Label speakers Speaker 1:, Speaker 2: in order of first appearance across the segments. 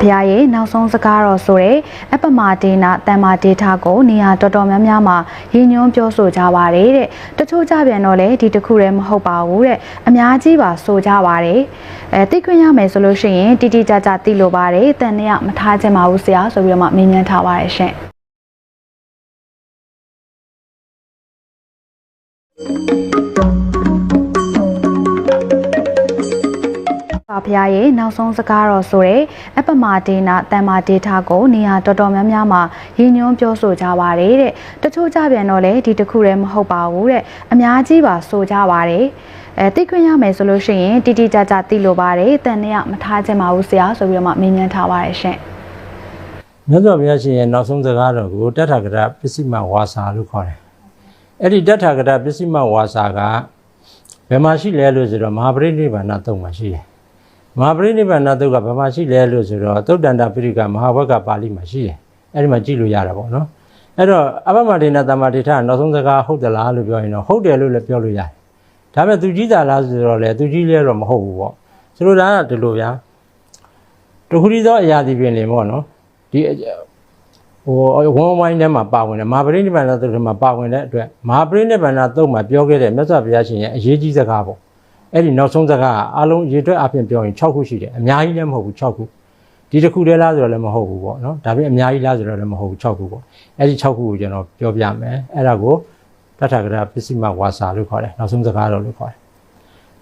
Speaker 1: ဘုရားရဲ့နောက်ဆုံးစကားတော်ဆိုတဲ့အပမဒေနာတမ္မာဒေတာကိုနေရာတော်တော်များများမှာရည်ညွှန်းပြောဆိုကြပါတယ်တဲ့တချို့ကြပြန်တော့လေဒီတစ်ခုတည်းမဟုတ်ပါဘူးတဲ့အများကြီးပါဆိုကြပါတယ်အဲတိခွင့်ရမယ်ဆိုလို့ရှိရင်တိတိကျကျသိလိုပါတယ်တန်နဲ့မထားချင်ပါဘူးဆရာဆိုပြီးတော့မှမေးမြန်းထားပါတယ်ရှင့် ဖရာရဲ့နောက်ဆုံးစကားတော်ဆိုတဲ့အပ္ပမဒေနာတမ္မာဒေတာကိုနေရာတော်တော်များများမှာရည်ညွှန်းပြောဆိုကြပါတယ်တဲ့တချို့ကြပြန်တော့လေဒီတစ်ခုတည်းမဟုတ်ပါဘူးတဲ့အများကြီးပါဆိုကြပါတယ်အဲတိခွင့်ရမယ်ဆိုလို့ရှိရင်တိတိကျကျသိလိုပါတယ်တန်နဲ့မထားချင်ပါဘူးဆရာဆိုပြီးတော့မှမင်းမြန်ထားပါတယ်ရှင့်
Speaker 2: မြတ်စွာဘုရားရှင်ရဲ့နောက်ဆုံးစကားတော်ကိုတတ္ထကရပစ္စည်းမဝါစာလို့ခေါ်တယ်အဲ့ဒီတတ္ထကရပစ္စည်းမဝါစာကဘယ်မှာရှိလဲလို့ဆိုတော့မဟာပရိနိဗ္ဗာန်သုံးမှာရှိတယ် မဟာပရိနိဗ္ဗာန်တုံကဘယ်မှာရှိလဲလို့ဆိုတော့သုတ်တန္တပိရိကမဟာဝကပါဠိမှာရှိတယ်။အဲ့ဒီမှာကြည့်လို့ရတာပေါ့နော်။အဲ့တော့အဘမဒေနတမဒေထနောက်ဆုံးစကားဟုတ်သလားလို့ပြောရင်တော့ဟုတ်တယ်လို့လည်းပြောလို့ရတယ်။ဒါပေမဲ့သူကြီးတာလားဆိုတော့လေသူကြီးလဲတော့မဟုတ်ဘူးပေါ့။ဆိုလိုတာကဒီလိုဗျာ။တခုတည်းသောအရာဒီပြင်နေပေါ့နော်။ဒီဟိုဝမ်ဝိုင်းထဲမှာပါဝင်တယ်မဟာပရိနိဗ္ဗာန်သုတ်ထဲမှာပါဝင်တဲ့အတွက်မဟာပရိနိဗ္ဗာန်သုတ်မှာပြောခဲ့တဲ့မြတ်စွာဘုရားရှင်ရဲ့အရေးကြီးစကားပေါ့ အဲ့ဒီနောက်ဆုံးစကားကအလုံးရေတွက်အပြင်ပြောရင်6ခုရှိတယ်အများကြီးလည်းမဟုတ်ဘူး6ခုဒီတစ်ခုတည်းလားဆိုတော့လည်းမဟုတ်ဘူးပေါ့နော်ဒါပေမဲ့အများကြီးလားဆိုတော့လည်းမဟုတ်ဘူး6ခုပေါ့အဲ့ဒီ6ခုကိုကျွန်တော်ပြောပြမယ်အဲ့ဒါကိုတထကရာပစ္စည်းမဝါစာလို့ခေါ်တယ်နောက်ဆုံးစကားတော်လို့ခေါ်တယ်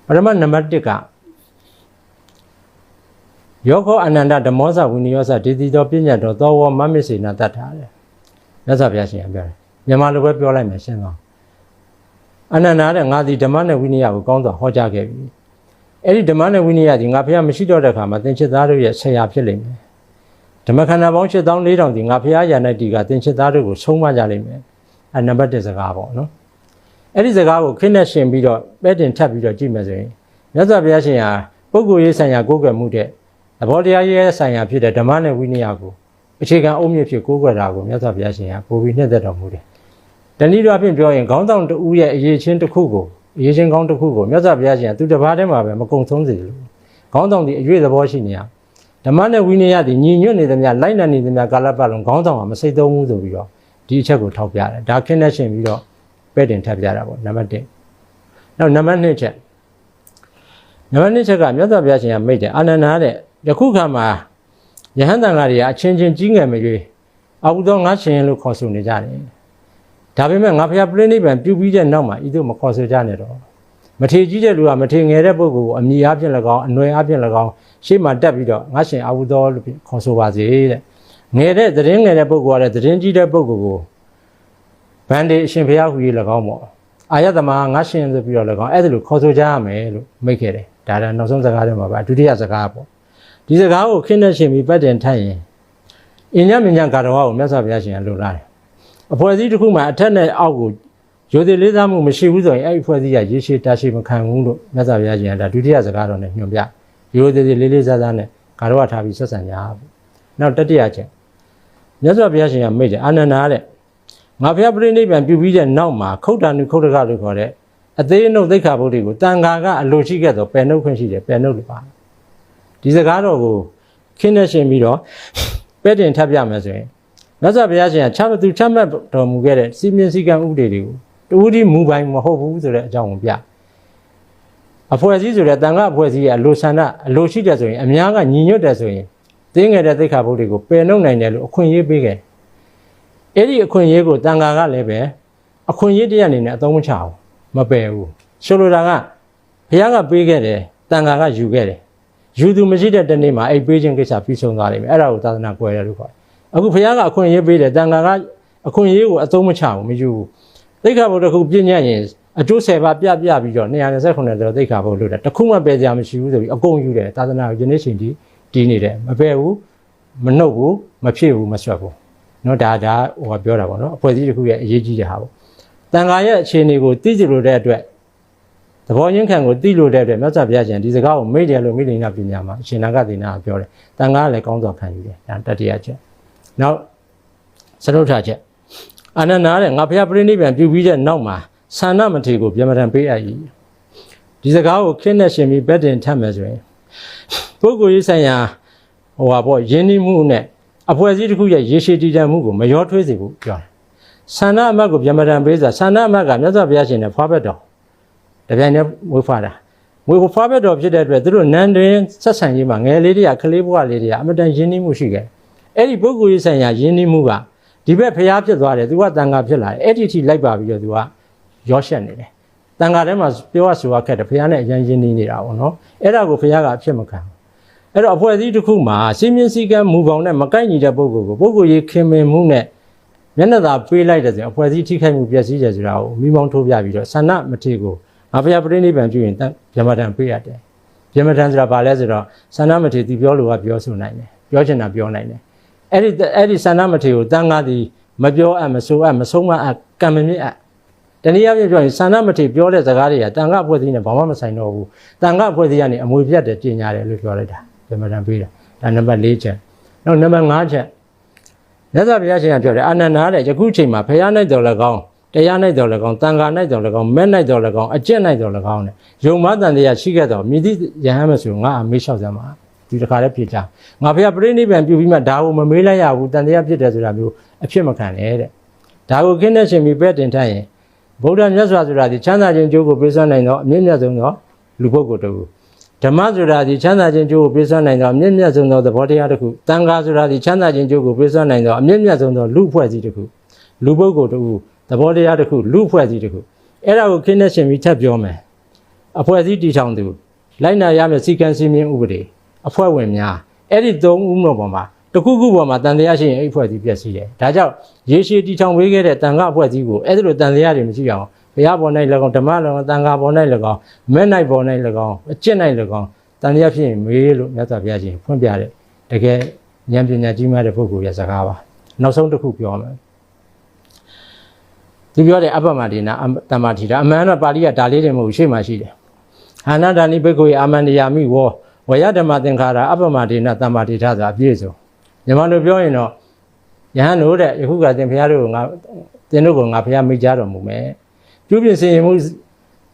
Speaker 2: ပထမနံပါတ်1ကယောခောအနန္တဓမ္မောဇဝိနိယောဇဒေတိတော်ပညာတော်သောဝမမစ္စေနာတတ်ထားတယ်မြတ်စွာဘုရားရှင်ကပြောတယ်မြန်မာလိုပဲပြောလိုက်မယ်ရှင်းသွား အနန္တတဲ့ငါဒီဓမ္မနဲ့ဝိနည်းကိုကောင်းစွာဟောကြားခဲ့ပြီအဲ့ဒီဓမ္မနဲ့ဝိနည်းဒီငါဘုရားမရှိတော့တဲ့ခါမှာသင်္ချစ်သားတို့ရဲ့ဆရာဖြစ်လိမ့်မယ်ဓမ္မခန္ဓာပေါင်း7400ဒီငါဘုရားယာနဲ့တီကသင်္ချစ်သားတို့ကိုဆုံးမကြလိမ့်မယ်အဲနံပါတ်1စကားပေါ့နော်အဲ့ဒီစကားကိုခင်းနဲ့ရှင်ပြီးတော့ပဲတင်ထပ်ပြီးတော့ကြည့်မယ်ဆိုရင်မြတ်စွာဘုရားရှင်ဟာပုဂ္ဂိုလ်ရေးဆိုင်ရာကိုးကွယ်မှုတဲ့သဘောတရားရဲ့ဆိုင်ရာဖြစ်တဲ့ဓမ္မနဲ့ဝိနည်းကိုအခြေခံအုံမြင့်ဖြစ်ကိုးကွယ်တာကိုမြတ်စွာဘုရားရှင်ကပို့ပြီးနှစ်သက်တော်မူတယ်။ တဏှိတော်အဖြစ်ပြောရင်ခေါင်းဆောင်တဦးရဲ့အရေးချင်းတစ်ခုကိုအရေးချင်းကောင်းတစ်ခုကိုမြတ်စွာဘုရားရှင်ကသူတစ်ပါးတည်းမှာပဲမကုံဆုံးစေလို့ခေါင်းဆောင်ဒီအရွေ့သဘောရှိနေရဓမ္မနဲ့ဝိနည်းဒီညီညွတ်နေသမျှလိုက်နိုင်နေသမျှကာလပတ်လုံးခေါင်းဆောင်ကမစိတ်သုံးဘူးဆိုပြီးတော့ဒီအချက်ကိုထောက်ပြတယ်။ဒါခင်းနဲ့ရှင်ပြီးတော့ပဲ့တင်ထပ်ပြတာပေါ့နံပါတ်1။နောက်နံပါတ်2ချက်နံပါတ်2ချက်ကမြတ်စွာဘုရားရှင်ကမိတ်တယ်အာနန္ဒာတဲ့ယခုခါမှာယဟန်တန်ဃာတွေကအချင်းချင်းကြီးငယ်မရွေးအဘုသောငါရှင်လို့ခေါ်ဆိုနေကြတယ် ဒါပေမဲ့ငါဖျားပြိဋိဘံပြုပြီးတဲ့နောက်မှာဤသို့မခေါ်ဆိုကြနဲ့တော့မထေကြီးတဲ့လူကမထေငယ်တဲ့ပုဂ္ဂိုလ်ကိုအမိအားဖြင့်၎င်းအနွယ်အားဖြင့်၎င်းရှေ့မှာတက်ပြီးတော့ငါရှင်အဘုသောလို့ခေါ်ဆိုပါစေတဲ့ငယ်တဲ့သတင်းငယ်တဲ့ပုဂ္ဂိုလ်ကလည်းသတင်းကြီးတဲ့ပုဂ္ဂိုလ်ကိုဗန္ဒီအရှင်ဘုရားဟူ၍၎င်းပေါ့အာယတမငါရှင်ဆိုပြီးတော့၎င်းအဲ့ဒါလိုခေါ်ဆိုကြရမယ်လို့မိတ်ခဲ့တယ်ဒါတော့နောက်ဆုံးစကားတွေမှာပါဒုတိယစကားပေါ့ဒီစကားကိုခင်းနဲ့ရှင်ပြီးပတ်တင်ထပ်ရင်အင်းညမညကာတော်ကိုမြတ်စွာဘုရားရှင်ကလိုလားတယ် အဖွဲ့အစည်းတစ်ခုမှာအထက်နဲ့အောက်ကိုရိုသေလေးစားမှုမရှိဘူးဆိုရင်အဲ့ဒီအဖွဲ့အစည်းကရေရှည်တာရှည်မခံဘူးလို့မြတ်စွာဘုရားရှင်ကဒါဒုတိယစကားတော်နဲ့ညွှန်ပြရိုသေသေးလေးလေးစားစားနဲ့ကာတော်ကထားပြီးဆက်ဆံကြပါနောက်တတိယချက်မြတ်စွာဘုရားရှင်ကမိတ်တယ်အာနန္ဒာတဲ့ငါဘုရားပြိဋိဘံပြုပြီးတဲ့နောက်မှာခုတ်တန်နုခုတ်တကလို့ခေါ်တဲ့အသေးအနှုတ်သိက္ခာပုဒ်တွေကိုတန်ခါကအလိုရှိခဲ့တော့ပယ်နှုတ်ခွင့်ရှိတယ်ပယ်နှုတ်လို့ပါဒီစကားတော်ကိုခင်းနေရှင်ပြီးတော့ပဲ့တင်ထပ်ပြမယ်ဆိုရင် မြတ်စွာဘုရားရှင်ကချမှတ်သူချမှတ်တော်မူခဲ့တဲ့စီမင်းစည်းကမ်းဥပဒေတွေကိုတူဦးဒီမူပိုင်မဟုတ်ဘူးဆိုတဲ့အကြောင်းကိုပြအဖွဲ့အစည်းဆိုတဲ့တန်ခါအဖွဲ့အစည်းရဲ့အလိုဆန္ဒအလိုရှိတဲ့ဆိုရင်အများကညီညွတ်တယ်ဆိုရင်တင်းငယ်တဲ့သိက္ခာပုဒ်တွေကိုပယ်နှုတ်နိုင်တယ်လို့အခွင့်အရေးပေးခဲ့အဲ့ဒီအခွင့်အရေးကိုတန်ခါကလည်းပဲအခွင့်အရေးတရားအနေနဲ့အသုံးမချဘူးမပယ်ဘူးဆိုလိုတာကဘုရားကပေးခဲ့တယ်တန်ခါကယူခဲ့တယ်ယူသူမရှိတဲ့တနေ့မှာအဲ့ပေးခြင်းကိစ္စပြီးဆုံးသွားလိမ့်မယ်အဲ့ဒါကိုသာသနာကွယ်တယ်လို့ခေါ်တယ် အခုဘုရားကအခွင့်အရေးပေးတယ်တန်ခါကအခွင့်အရေးကိုအသုံးမချဘူးမယူဘူးသိက္ခာပုဒ်တစ်ခုပြည့်ညတ်ရင်အကျိုး10ပါးပြပြပြီးတော့229တော်သိက္ခာပုဒ်လို့တယ်တစ်ခုမှပယ်ကြမရှိဘူးဆိုပြီးအကုန်ယူတယ်သာသနာကိုယနေ့ချိန်ထိတည်နေတယ်မပယ်ဘူးမနှုတ်ဘူးမဖြစ်ဘူးမဆွတ်ဘူးเนาะဒါဒါဟိုကပြောတာပေါ့เนาะအဖွဲ့အစည်းတစ်ခုရဲ့အရေးကြီးတဲ့ဟာပေါ့တန်ခါရဲ့အခြေအနေကိုသိကြလို့တဲ့အတွက်သဘောချင်းခံကိုသိလို့တဲ့အတွက်မြတ်စွာဘုရားရှင်ဒီစကားကိုမိတယ်လို့မိလိန်နာပညာမှာအရှင်နာဂသေနာကပြောတယ်တန်ခါကလည်းကောင်းစွာခံယူတယ်ဒါတတိယချက် နောက်စရုထချက်အာနန္ဒာတဲ့ငါဘုရားပြိဋိဘံပြုပြီးတဲ့နောက်မှာဆန္ဒမထေကိုဗျမထံပေးအပ်၏ဒီစကားကိုခင်းနဲ့ရှင်ပြီးဘက်တင်ထပ်မယ်ဆိုရင်ပုဂ္ဂိုလ်ရေးဆိုင်ရာဟိုဟာပေါ့ယဉ်နှီးမှုနဲ့အဖွဲ့အစည်းတစ်ခုရဲ့ရေရှည်တည်တံ့မှုကိုမရောထွေးစေဖို့ပြောတယ်ဆန္ဒအမတ်ကိုဗျမဒံပေးစာဆန္ဒအမတ်ကမြတ်စွာဘုရားရှင်နဲ့ဖွားဘက်တော်တပြိုင်တည်းဝေဖွားတာဝေဖွားဘက်တော်ဖြစ်တဲ့အတွက်သူတို့နန်းတွင်ဆက်ဆံရေးမှာငယ်လေးတွေကကလေးဘဝလေးတွေကအမတန်ယဉ်နှီးမှုရှိခဲ့ အဲ့ဒီပုဂ္ဂိုလ်ရေးဆိုင်ရာယဉ်နှီးမှုကဒီဘက်ဖျားဖြစ်သွားတယ်သူကတန်ခါဖြစ်လာတယ်အဲ့ဒီအထိလိုက်ပါပြီးတော့သူကရောရှက်နေတယ်တန်ခါထဲမှာပြောရဆိုရခက်တယ်ဖျားနဲ့အရင်ယဉ်နှီးနေတာပေါ့နော်အဲ့ဒါကိုဖျားကအဖြစ်မခံဘူးအဲ့တော့အဖွဲ့အစည်းတစ်ခုမှာစီမင်းစည်းကမ်းမူပေါင်းနဲ့မကိုက်ညီတဲ့ပုဂ္ဂိုလ်ကိုပုဂ္ဂိုလ်ရေးခင်မင်မှုနဲ့မျက်နှာသာပေးလိုက်တဲ့ဆိုရင်အဖွဲ့အစည်းထိခိုက်မှုပျက်စီးတယ်ဆိုတာကိုမိမောင်းထိုးပြပြီးတော့ဆန္ဒမထေကိုငါဖျားပြိဋိဘံပြုရင်တဗျမဒံပေးရတယ်ဗျမဒံဆိုတာဘာလဲဆိုတော့ဆန္ဒမထေသူပြောလို့ကပြောဆိုနိုင်တယ်ပြောချင်တာပြောနိုင်တယ် အဲ့ဒီအဲ့ဒီဆန္ဒမထေကိုတန်ခါသည်မပြောအပ်မဆိုအပ်မဆုံးမအပ်ကံမမြင့်အပ်တနည်းအားဖြင့်ပြောရင်ဆန္ဒမထေပြောတဲ့စကားတွေကတန်ခါအဖွဲ့အစည်းနဲ့ဘာမှမဆိုင်တော့ဘူးတန်ခါအဖွဲ့အစည်းကနေအမွေပြတ်တယ်ပြင်ညာတယ်လို့ပြောလိုက်တာဗမတန်ပေးတာဒါနံပါတ်၄ချက်နောက်နံပါတ်၅ချက်မြတ်စွာဘုရားရှင်ကပြောတယ်အာနန္ဒာတဲ့ယခုချိန်မှာဘုရား၌တော်လည်းကောင်းတရား၌တော်လည်းကောင်းတန်ခါ၌တော်လည်းကောင်းမဲ့၌တော်လည်းကောင်းအကျင့်၌တော်လည်းကောင်းတဲ့ယုံမတန်တရားရှိခဲ့တော်မြည်သည့်ယဟန်မဆိုငါအမေးလျှောက်စမ်းပါ ဒီတစ်ခါလည်းဖြေချငါဘုရားပြိဋိဘံပြုပြီးမှဒါကိုမမေးလိုက်ရဘူးတန်တရားဖြစ်တယ်ဆိုတာမျိုးအဖြစ်မခံနဲ့တဲ့ဒါကိုခင်းတဲ့ရှင်ပြီးပဲ့တင်ထားရင်ဗုဒ္ဓမြတ်စွာဆိုတာဒီချမ်းသာခြင်းကျိုးကိုပေးစွမ်းနိုင်သောအမြင့်မြတ်ဆုံးသောလူပုဂ္ဂိုလ်တူဓမ္မဆိုတာဒီချမ်းသာခြင်းကျိုးကိုပေးစွမ်းနိုင်သောအမြင့်မြတ်ဆုံးသောသဘောတရားတစ်ခုတန်ခါဆိုတာဒီချမ်းသာခြင်းကျိုးကိုပေးစွမ်းနိုင်သောအမြင့်မြတ်ဆုံးသောလူအဖွဲ့အစည်းတစ်ခုလူပုဂ္ဂိုလ်တစ်ခုသဘောတရားတစ်ခုလူအဖွဲ့အစည်းတစ်ခုအဲ့ဒါကိုခင်းတဲ့ရှင်ပြီးထပ်ပြောမယ်အဖွဲ့အစည်းတည်ထောင်သူလိုက်နာရမယ့်စီကံစည်းမျဉ်းဥပဒေ အဖွဲ့ဝင်များအဲ့ဒီသုံးဦးမျိုးပေါ်မှာတစ်ခုခုပေါ်မှာတန်တရားရှိရင်အဲ့ဒီအဖွဲ့အစည်းပြည့်စည်တယ်ဒါကြောင့်ရေရှည်တည်ထောင်ပေးခဲ့တဲ့တန်ခါအဖွဲ့အစည်းကိုအဲ့ဒီလိုတန်တရားတွေမရှိအောင်ဘုရားပေါ်၌၎င်းဓမ္မ၎င်းတန်ခါပေါ်၌၎င်းမဲ့၌ပေါ်၌၎င်းအကျင့်၌၎င်းတန်တရားဖြစ်ရင်မေးလို့မြတ်စွာဘုရားရှင်ဖွင့်ပြတဲ့တကယ်ဉာဏ်ပညာကြီးမားတဲ့ပုဂ္ဂိုလ်ရဲ့စကားပါနောက်ဆုံးတစ်ခုပြောမယ်သူပြောတဲ့အပ္ပမဒေနာတမ္မာထီတာအမှန်တော့ပါဠိကဒါလေးတွေမဟုတ်ဘူးရှေ့မှာရှိတယ်ဟာနာဒာနိဘိက္ခုအာမန္တယာမိဝော ဝယဓမ္မသင်္ခါရအပ္ပမဒေနာတမ္မာထီတာဆိုတာအပြည့်စုံညီမတို့ပြောရင်တော့ယဟန်တို့တဲ့ယခုကသင်ဘုရားတို့ကငါသင်တို့ကငါဘုရားမိတ်ကြတော်မူမယ်ပြုပြင်စင်ရင်မှု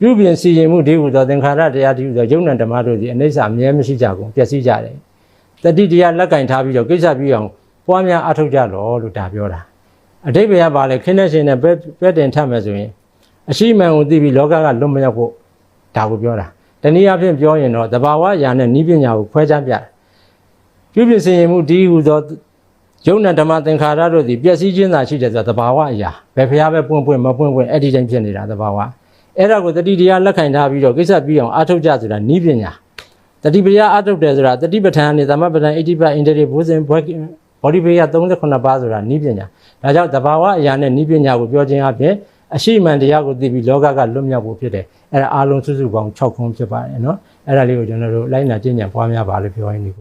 Speaker 2: ပြုပြင်စီရင်မှုဒီဟုသောသင်္ခါရတရားဒီဟုသောယုံနံဓမ္မတို့သည်အနိစ္စအမြဲမရှိကြကုန်ပျက်စီးကြတယ်တတိတရားလက်ကင်ထားပြီးတော့ကိစ္စပြီးအောင်ပွားများအထောက်ကြတော်လို့ဒါပြောတာအတိပ္ပယ်ကပါလေခင်းတဲ့ရှင်နဲ့ပဲပဲတင်ထပ်မယ်ဆိုရင်အရှိမှန်ကိုသိပြီးလောကကလွတ်မရောက်ဖို့ဒါကိုပြောတာ တနည်းအားဖြင့်ပြောရင်တော့တဘာဝအရာနဲ့နိပညာကိုခွဲခြားပြတယ်ပြုပြင်စင်ရင်မှုဒီဟုသောယုံနံဓမ္မသင်္ခါရတို့သည်ပျက်စီးခြင်းသာရှိတယ်ဆိုတာတဘာဝအရာဘယ်ဖျားပဲပွင့်ပွင့်မပွင့်ပွင့်အဲ့ဒီတိုင်းဖြစ်နေတာတဘာဝအဲ့ဒါကိုတတိတရားလက်ခံထားပြီးတော့ကိစ္စပြီးအောင်အားထုတ်ကြဆိုတာနိပညာတတိပတရားအားထုတ်တယ်ဆိုတာတတိပဋ္ဌာန်နဲ့သမပဋ္ဌာန်80ပါအင်တရီဘုဇင်ဘွဲဘောဒီပေယ38ပါးဆိုတာနိပညာဒါကြောင့်တဘာဝအရာနဲ့နိပညာကိုပြောခြင်းအပြင်အရှိမှန်တရားကိုသိပြီးလောကကလွတ်မြောက်ဖို့ဖြစ်တယ် အဲ့ဒါအားလုံးစုစုပေါင်း6ခုဖြစ်ပါတယ်နော်အဲ့ဒါလေးကိုကျွန်တော်တို့လိုက်နာကျင့်ကြံပွားများပါလို့ပြောရင်းဒီ